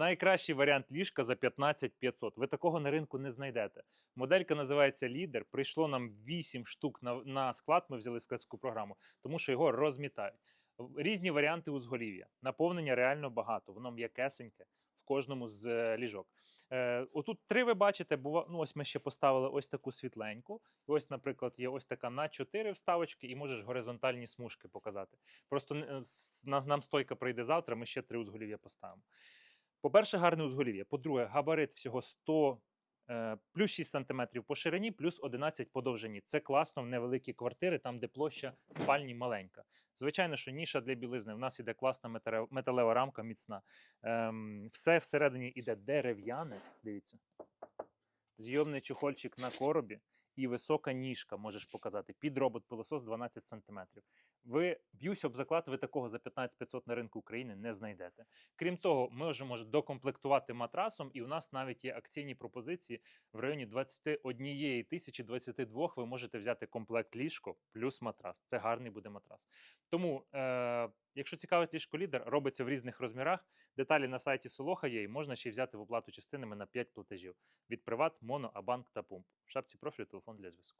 Найкращий варіант ліжка за 15 500. Ви такого на ринку не знайдете. Моделька називається Лідер. Прийшло нам 8 штук на, на склад. Ми взяли складську програму, тому що його розмітають. Різні варіанти узголів'я. Наповнення реально багато. Воно м'якесеньке в кожному з е, ліжок. Е, отут три ви бачите, бува... ну, ось ми ще поставили ось таку світленьку. Ось, наприклад, є ось така на 4 вставочки, і можеш горизонтальні смужки показати. Просто нас- нам стойка прийде завтра, ми ще три узголів'я поставимо. По-перше, гарне узголів'я. По-друге, габарит всього 100 е, плюс 6 см по ширині, плюс 11 по довжині. Це класно в невеликі квартири, там, де площа спальні маленька. Звичайно, що ніша для білизни. В нас іде класна металева рамка, міцна. Ем, все всередині іде дерев'яне. Дивіться. Зйомний чохольчик на коробі і висока ніжка, можеш показати. Під робот пилосос 12 см. Ви б'юсь об заклад, ви такого за 15 500 на ринку України не знайдете. Крім того, ми вже можемо докомплектувати матрасом, і у нас навіть є акційні пропозиції в районі 21 тисячі 22 ви можете взяти комплект ліжко плюс матрас. Це гарний буде матрас. Тому, е, якщо цікавить ліжко лідер, робиться в різних розмірах. Деталі на сайті Солоха є, і можна ще взяти в оплату частинами на 5 платежів від Приват, Моно, Абанк та Пумп. В шапці профілю телефон для зв'язку.